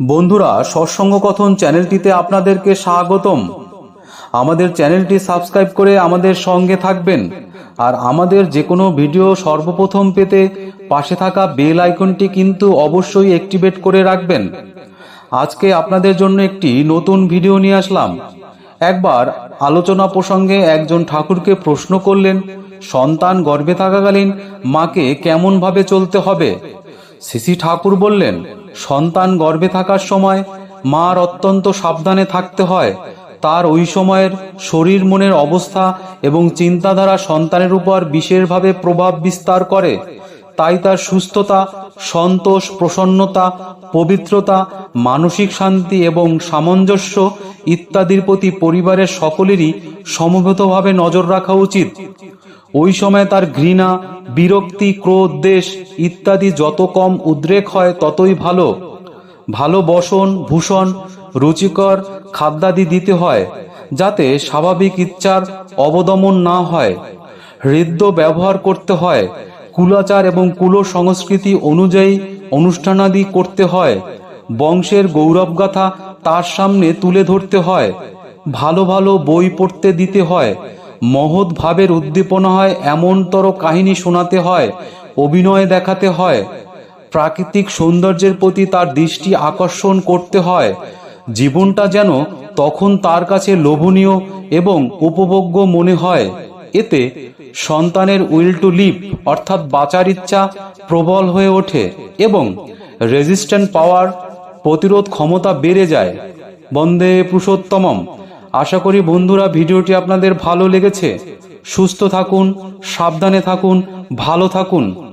বন্ধুরা সৎসঙ্গ কথন চ্যানেলটিতে আপনাদেরকে স্বাগতম। আমাদের চ্যানেলটি সাবস্ক্রাইব করে আমাদের সঙ্গে থাকবেন। আর আমাদের যে কোনো ভিডিও সর্বপ্রথম পেতে পাশে থাকা বেল আইকনটি কিন্তু অবশ্যই অ্যাক্টিভেট করে রাখবেন। আজকে আপনাদের জন্য একটি নতুন ভিডিও নিয়ে আসলাম। একবার আলোচনা প্রসঙ্গে একজন ঠাকুরকে প্রশ্ন করলেন, সন্তান গর্ভে থাকাকালীন মাকে কেমনভাবে চলতে হবে? সিসি ঠাকুর বললেন সন্তান গর্ভে থাকার সময় মার অত্যন্ত সাবধানে থাকতে হয়। তার ওই সময়ের শরীর মনের অবস্থা এবং চিন্তাধারা সন্তানের উপর বিশেষভাবে প্রভাব বিস্তার করে। তাই তার সুস্থতা, সন্তোষ, প্রসন্নতা, পবিত্রতা, মানসিক শান্তি এবং সামঞ্জস্য ইত্যাদির প্রতি পরিবারের সকলেরই সমবেতভাবে নজর রাখা উচিত। ওই সময় তার ঘৃণা, বিরক্তি, ক্রোধ, দেশ ইত্যাদি যত কম উদ্রেক হয় ততই ভালো। ভালো বসন, ভূষণ, রুচিকর খাদ্যাদি দিতে হয়, যাতে স্বাভাবিক ইচ্ছার অবদমন না হয়। হৃদ্য ব্যবহার করতে হয়, কুলাচার এবং কুল সংস্কৃতি অনুযায়ী অনুষ্ঠানাদি করতে হয়। বংশের গৌরবগাথা তার সামনে তুলে ধরতে হয়, ভালো ভালো বই পড়তে দিতে হয়, মহৎ ভাবের উদ্দীপনা হয়, এমনতর কাহিনী শোনাতে হয়, অভিনয় দেখাতে হয়, প্রাকৃতিক সৌন্দর্যের প্রতি তার দৃষ্টি আকর্ষণ করতে হয়, জীবনটা যেন তখন তার কাছে লোভনীয় এবং উপভোগ্য মনে হয়, এতে সন্তানের উইল টু লিভ অর্থাৎ বাঁচার ইচ্ছা প্রবল হয়ে ওঠে এবং রেজিস্ট্যান্ট পাওয়ার প্রতিরোধ ক্ষমতা বেড়ে যায়। বন্দে পুরুষোত্তমম। আশা করি বন্ধুরা ভিডিওটি আপনাদের ভালো লেগেছে। সুস্থ থাকুন, সাবধানে থাকুন, ভালো থাকুন।